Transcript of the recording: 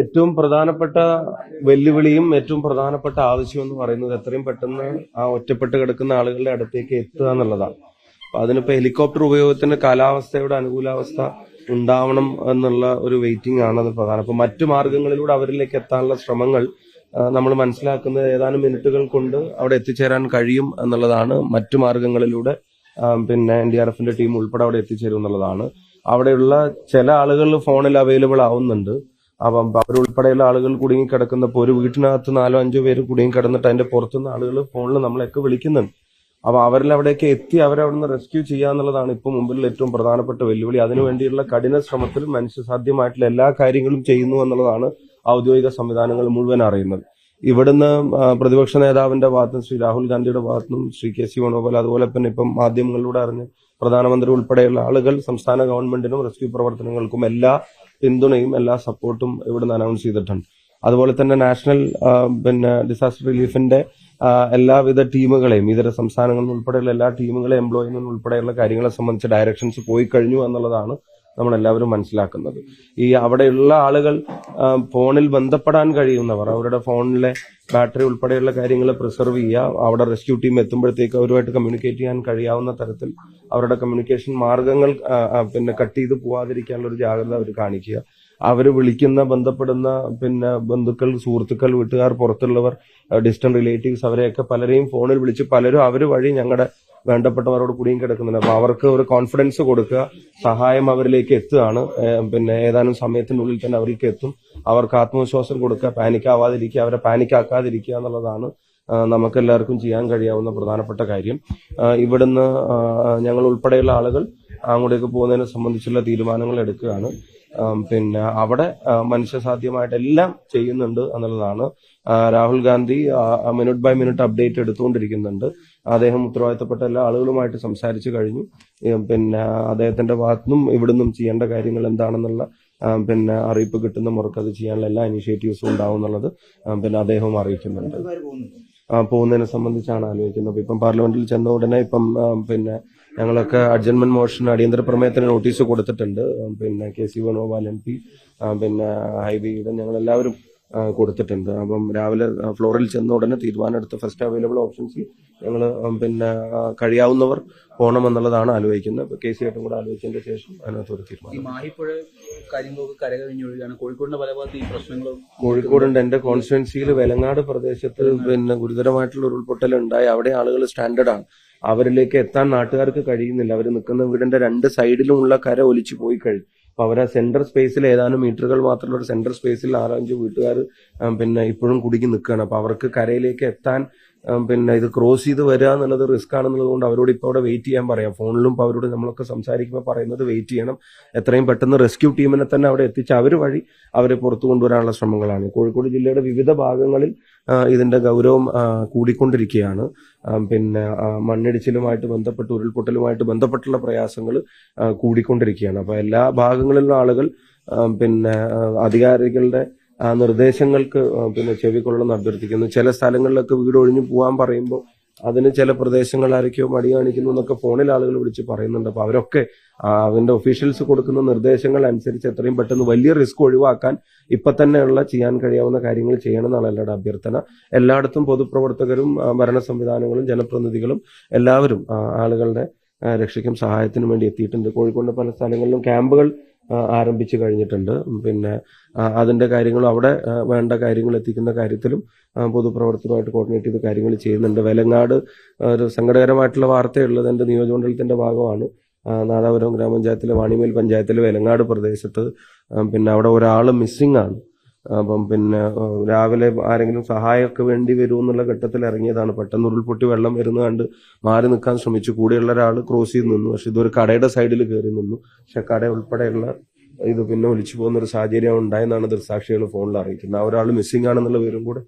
ഏറ്റവും പ്രധാനപ്പെട്ട വെല്ലുവിളിയും ഏറ്റവും പ്രധാനപ്പെട്ട ആവശ്യം എന്ന് പറയുന്നത് എത്രയും പെട്ടെന്ന് ആ ഒറ്റപ്പെട്ട് കിടക്കുന്ന ആളുകളുടെ അടുത്തേക്ക് എത്തുക എന്നുള്ളതാണ്. അപ്പൊ അതിനിപ്പോ ഹെലികോപ്റ്റർ ഉപയോഗത്തിന് കാലാവസ്ഥയുടെ അനുകൂലാവസ്ഥ ഉണ്ടാവണം എന്നുള്ള ഒരു വെയിറ്റിംഗ് ആണ് അത് പ്രധാനം. അപ്പൊ മറ്റു മാർഗങ്ങളിലൂടെ അവരിലേക്ക് എത്താനുള്ള ശ്രമങ്ങൾ നമ്മൾ മനസ്സിലാക്കുന്നത് ഏതാനും മിനിറ്റുകൾ കൊണ്ട് അവിടെ എത്തിച്ചേരാൻ കഴിയും എന്നുള്ളതാണ്. മറ്റു മാർഗങ്ങളിലൂടെ പിന്നെ എൻ ഡി ആർ എഫിന്റെ ടീം ഉൾപ്പെടെ അവിടെ എത്തിച്ചേരും എന്നുള്ളതാണ്. അവിടെയുള്ള ചില ആളുകൾ ഫോണിൽ അവൈലബിൾ ആവുന്നുണ്ട്. അപ്പം അവരുൾപ്പെടെയുള്ള ആളുകൾ കുടുങ്ങി കുടുങ്ങിക്കിടക്കുന്നപ്പോൾ ഒരു വീട്ടിനകത്ത് നാലോ അഞ്ചോ പേര് കുടുങ്ങിക്കിടന്നിട്ട് അതിന്റെ പുറത്തുനിന്ന് ആളുകൾ ഫോണിൽ നമ്മളെയൊക്കെ വിളിക്കുന്നുണ്ട്. അപ്പൊ അവരിൽ അവിടെയൊക്കെ എത്തി അവരെ നിന്ന് റെസ്ക്യൂ ചെയ്യുക എന്നുള്ളതാണ് ഇപ്പൊ മുമ്പിലുള്ള ഏറ്റവും പ്രധാനപ്പെട്ട വെല്ലുവിളി. അതിനുവേണ്ടിയുള്ള കഠിന ശ്രമത്തിൽ മനുഷ്യസാധ്യമായിട്ടുള്ള എല്ലാ കാര്യങ്ങളും ചെയ്യുന്നു എന്നുള്ളതാണ് ഔദ്യോഗിക സംവിധാനങ്ങൾ മുഴുവൻ അറിയുന്നത്. ഇവിടുന്ന് പ്രതിപക്ഷ നേതാവിന്റെ ഭാഗത്തും ശ്രീ രാഹുൽ ഗാന്ധിയുടെ ഭാഗത്തും ശ്രീ കെ സി വേണുഗോപാൽ അതുപോലെ തന്നെ ഇപ്പം മാധ്യമങ്ങളിലൂടെ അറിഞ്ഞ് പ്രധാനമന്ത്രി ഉൾപ്പെടെയുള്ള ആളുകൾ സംസ്ഥാന ഗവൺമെന്റിനും റെസ്ക്യൂ പ്രവർത്തനങ്ങൾക്കും എല്ലാ പിന്തുണയും എല്ലാ സപ്പോർട്ടും ഇവിടുന്ന് അനൗൺസ് ചെയ്തിട്ടുണ്ട്. അതുപോലെ തന്നെ നാഷണൽ പിന്നെ ഡിസാസ്റ്റർ റിലീഫിന്റെ എല്ലാവിധ ടീമുകളെയും ഇതര സംസ്ഥാനങ്ങളിൽ ഉൾപ്പെടെയുള്ള എല്ലാ ടീമുകളെ എംപ്ലോയ്മെന്റ് ഉൾപ്പെടെയുള്ള കാര്യങ്ങളെ സംബന്ധിച്ച് ഡയറക്ഷൻസ് പോയി കഴിഞ്ഞു എന്നുള്ളതാണ് നമ്മൾ എല്ലാവരും മനസ്സിലാക്കുന്നത്. ഈ അവിടെയുള്ള ആളുകൾ ഫോണിൽ ബന്ധപ്പെടാൻ കഴിയുന്നവർ അവരുടെ ഫോണിലെ ബാറ്ററി ഉൾപ്പെടെയുള്ള കാര്യങ്ങൾ പ്രിസർവ് ചെയ്യുക അവിടെ റെസ്ക്യൂ ടീം എത്തുമ്പോഴത്തേക്ക് അവരുമായിട്ട് കമ്മ്യൂണിക്കേറ്റ് ചെയ്യാൻ കഴിയാവുന്ന തരത്തിൽ അവരുടെ കമ്മ്യൂണിക്കേഷൻ മാർഗങ്ങൾ പിന്നെ കട്ട് ചെയ്ത് പോവാതിരിക്കാനുള്ള ഒരു ജാഗ്രത അവർ കാണിക്കുക. അവർ വിളിക്കുന്ന ബന്ധപ്പെടുന്ന പിന്നെ ബന്ധുക്കൾ സുഹൃത്തുക്കൾ വീട്ടുകാർ പുറത്തുള്ളവർ ഡിസ്റ്റന്റ് റിലേറ്റീവ്സ് അവരെയൊക്കെ പലരെയും ഫോണിൽ വിളിച്ച് പലരും അവർ വഴി ഞങ്ങളുടെ വേണ്ടപ്പെട്ടവരോട് കുടിയും കിടക്കുന്നുണ്ട്. അപ്പൊ അവർക്ക് ഒരു കോൺഫിഡൻസ് കൊടുക്കുക. സഹായം അവരിലേക്ക് എത്തുകയാണ്. പിന്നെ ഏതാനും സമയത്തിനുള്ളിൽ തന്നെ അവരിലേക്ക് എത്തും. അവർക്ക് ആത്മവിശ്വാസം കൊടുക്കുക പാനിക്കാവാതിരിക്കുക അവരെ പാനിക്കാക്കാതിരിക്കുക എന്നുള്ളതാണ് നമുക്ക് എല്ലാവർക്കും ചെയ്യാൻ കഴിയാവുന്ന പ്രധാനപ്പെട്ട കാര്യം. ഇവിടുന്ന് ഞങ്ങൾ ഉൾപ്പെടെയുള്ള ആളുകൾ അങ്ങോട്ടേക്ക് പോകുന്നതിനെ സംബന്ധിച്ചുള്ള തീരുമാനങ്ങൾ എടുക്കുകയാണ്. പിന്നെ അവിടെ മനുഷ്യസാധ്യമായിട്ട് എല്ലാം ചെയ്യുന്നുണ്ട് എന്നുള്ളതാണ്. Rahul Gandhi minute by minute update എടുത്തുകൊണ്ടിരിക്കുന്നുണ്ട്. അദ്ദേഹം ഉത്തരവാദിത്തപ്പെട്ട എല്ലാ ആളുകളുമായിട്ട് സംസാരിച്ചു കഴിഞ്ഞു. പിന്നെ അദ്ദേഹത്തിന്റെ ഭാഗത്തുനിന്നും ഇവിടുന്നും ചെയ്യേണ്ട കാര്യങ്ങൾ എന്താണെന്നുള്ള പിന്നെ അറിയിപ്പ് കിട്ടുന്ന മുറക്ക് അത് ചെയ്യാനുള്ള എല്ലാ ഇനിഷ്യേറ്റീവ്സും ഉണ്ടാവും എന്നുള്ളത് പിന്നെ അദ്ദേഹവും അറിയിക്കുന്നുണ്ട്. പോകുന്നതിനെ സംബന്ധിച്ചാണ് ആലോചിക്കുന്നത്. ഇപ്പം പാർലമെന്റിൽ ചെന്ന ഉടനെ ഇപ്പം പിന്നെ ഞങ്ങളൊക്കെ അഡ്ജൻമെന്റ് മോഷൻ അടിയന്തര പ്രമേയത്തിന് നോട്ടീസ് കൊടുത്തിട്ടുണ്ട്. പിന്നെ K C Venugopal M P പിന്നെ ഹൈബിയുടെ ഞങ്ങൾ എല്ലാവരും കൊടുത്തിട്ടുണ്ട്. അപ്പം രാവിലെ ഫ്ലോറിൽ ചെന്ന ഉടനെ തീരുമാനം എടുത്ത് ഫസ്റ്റ് അവൈലബിൾ ഓപ്ഷൻസിൽ ഞങ്ങൾ പിന്നെ കഴിയാവുന്നവർ കഴിയാവുന്നവർ പോകണമെന്നുള്ളതാണ് ആലോചിക്കുന്നത്. ഇപ്പൊ കെ സി ആയിട്ടും കൂടെ ആലോചിച്ചതിന്റെ ശേഷം അതിനകത്ത് ഒരു തീരുമാനം. മാഹിപ്പുഴ കാര്യങ്ങളൊക്കെ കരകവിഞ്ഞൊഴുകാണ് കോഴിക്കോടിന്റെ പല ഭാഗത്ത് ഈ പ്രശ്നങ്ങളും കോഴിക്കോടുണ്ട്. എന്റെ കോൺസ്റ്റുവൻസിയിൽ വെലങ്ങാട് പ്രദേശത്ത് പിന്നെ ഗുരുതരമായിട്ടുള്ള ഉരുൾപൊട്ടൽ ഉണ്ടായി. അവിടെ ആളുകൾ സ്റ്റാൻഡേർഡാണ് അവരിലേക്ക് എത്താൻ നാട്ടുകാർക്ക് കഴിയുന്നില്ല. അവർ നിൽക്കുന്ന വീടിന്റെ രണ്ട് സൈഡിലുമുള്ള കര ഒലിച്ചു പോയി കഴിഞ്ഞു അപ്പൊ അവരെ സെന്റർ സ്പേസിൽ ഏതാനും മീറ്ററുകൾ മാത്രമുള്ള ഒരു സെന്റർ സ്പേസിൽ ആറഞ്ച് വീട്ടുകാർ പിന്നെ ഇപ്പോഴും കുടുങ്ങി നിൽക്കുകയാണ് അപ്പോൾ അവർക്ക് കരയിലേക്ക് എത്താൻ പിന്നെ ഇത് ക്രോസ് ചെയ്ത് വരിക എന്നുള്ളത് റിസ്ക് ആണെന്നുള്ളത് കൊണ്ട് അവരോട് ഇപ്പോൾ അവിടെ വെയിറ്റ് ചെയ്യാൻ പറയാം. ഫോണിലും ഇപ്പോൾ അവരോട് നമ്മളൊക്കെ സംസാരിക്കുമ്പോൾ പറയുന്നത് വെയിറ്റ് ചെയ്യണം. എത്രയും പെട്ടെന്ന് റെസ്ക്യൂ ടീമിനെ തന്നെ അവിടെ എത്തിച്ച് അവർ വഴി അവരെ പുറത്തു കൊണ്ടുവരാനുള്ള ശ്രമങ്ങളാണ്. കോഴിക്കോട് ജില്ലയുടെ വിവിധ ഭാഗങ്ങളിൽ ഇതിന്റെ ഗൗരവം കൂടിക്കൊണ്ടിരിക്കുകയാണ്. പിന്നെ മണ്ണിടിച്ചിലുമായിട്ട് ബന്ധപ്പെട്ട് ഉരുൾപൊട്ടലുമായിട്ട് ബന്ധപ്പെട്ടുള്ള പ്രയാസങ്ങൾ കൂടിക്കൊണ്ടിരിക്കുകയാണ്. അപ്പോൾ എല്ലാ ഭാഗങ്ങളിലുള്ള ആളുകൾ പിന്നെ അധികാരികളുടെ നിർദ്ദേശങ്ങൾക്ക് പിന്നെ ചെവിക്കൊള്ളണം അഭ്യർത്ഥിക്കുന്നു. ചില സ്ഥലങ്ങളിലൊക്കെ വീട് ഒഴിഞ്ഞു പോകാൻ പറയുമ്പോൾ അതിന് ചില പ്രദേശങ്ങൾ ആരൊക്കെയോ മടി കാണിക്കുന്നു എന്നൊക്കെ ഫോണിൽ ആളുകൾ വിളിച്ച് പറയുന്നുണ്ട്. അപ്പൊ അവരൊക്കെ അതിന്റെ ഒഫീഷ്യൽസ് കൊടുക്കുന്ന നിർദ്ദേശങ്ങൾ അനുസരിച്ച് എത്രയും പെട്ടെന്ന് വലിയ റിസ്ക് ഒഴിവാക്കാൻ ഇപ്പൊ തന്നെയുള്ള ചെയ്യാൻ കഴിയാവുന്ന കാര്യങ്ങൾ ചെയ്യണം എന്നാണ് എല്ലാവരുടെ അഭ്യർത്ഥന. എല്ലായിടത്തും പൊതുപ്രവർത്തകരും ഭരണ സംവിധാനങ്ങളും ജനപ്രതിനിധികളും എല്ലാവരും ആളുകളുടെ രക്ഷയ്ക്കും സഹായത്തിനും വേണ്ടി എത്തിയിട്ടുണ്ട്. കോഴിക്കോട് പല സ്ഥലങ്ങളിലും ക്യാമ്പുകൾ ആരംഭിച്ചു കഴിഞ്ഞിട്ടുണ്ട്. പിന്നെ അതിന്റെ കാര്യങ്ങളും അവിടെ വേണ്ട കാര്യങ്ങൾ എത്തിക്കുന്ന കാര്യത്തിലും പൊതുപ്രവർത്തനമായിട്ട് കോർഡിനേറ്റ് ചെയ്ത് കാര്യങ്ങൾ ചെയ്യുന്നുണ്ട്. വെലങ്ങാട് ഒരു സങ്കടകരമായിട്ടുള്ള വാർത്തയുള്ളത് എന്റെ നിയോജകമണ്ഡലത്തിന്റെ ഭാഗമാണ്. നാദാപുരം ഗ്രാമപഞ്ചായത്തിലെ വാണിമേൽ പഞ്ചായത്തിലെ വെലങ്ങാട് പ്രദേശത്ത് പിന്നെ അവിടെ ഒരാൾ മിസ്സിംഗ് ആണ്. അപ്പം പിന്നെ രാവിലെ ആരെങ്കിലും സഹായമൊക്കെ വേണ്ടി വരൂ എന്നുള്ള ഘട്ടത്തിൽ ഇറങ്ങിയതാണ്. പെട്ടെന്ന് ഉരുൾപൊട്ടി വെള്ളം വരുന്ന കണ്ട് മാറി നിൽക്കാൻ ശ്രമിച്ചു. കൂടെയുള്ള ഒരാൾ ക്രോസ് ചെയ്ത് നിന്നു. പക്ഷെ ഇതൊരു കടയുടെ സൈഡിൽ കയറി നിന്നു. പക്ഷെ കട ഉൾപ്പെടെയുള്ള ഇത് പിന്നെ ഒലിച്ചു പോകുന്ന ഒരു സാഹചര്യം ഉണ്ടായെന്നാണ് ദൃസാക്ഷികൾ ഫോണിൽ അറിയിക്കുന്നത്. ആ ഒരാൾ മിസ്സിംഗ് ആണെന്നുള്ള വിവരം കൂടെ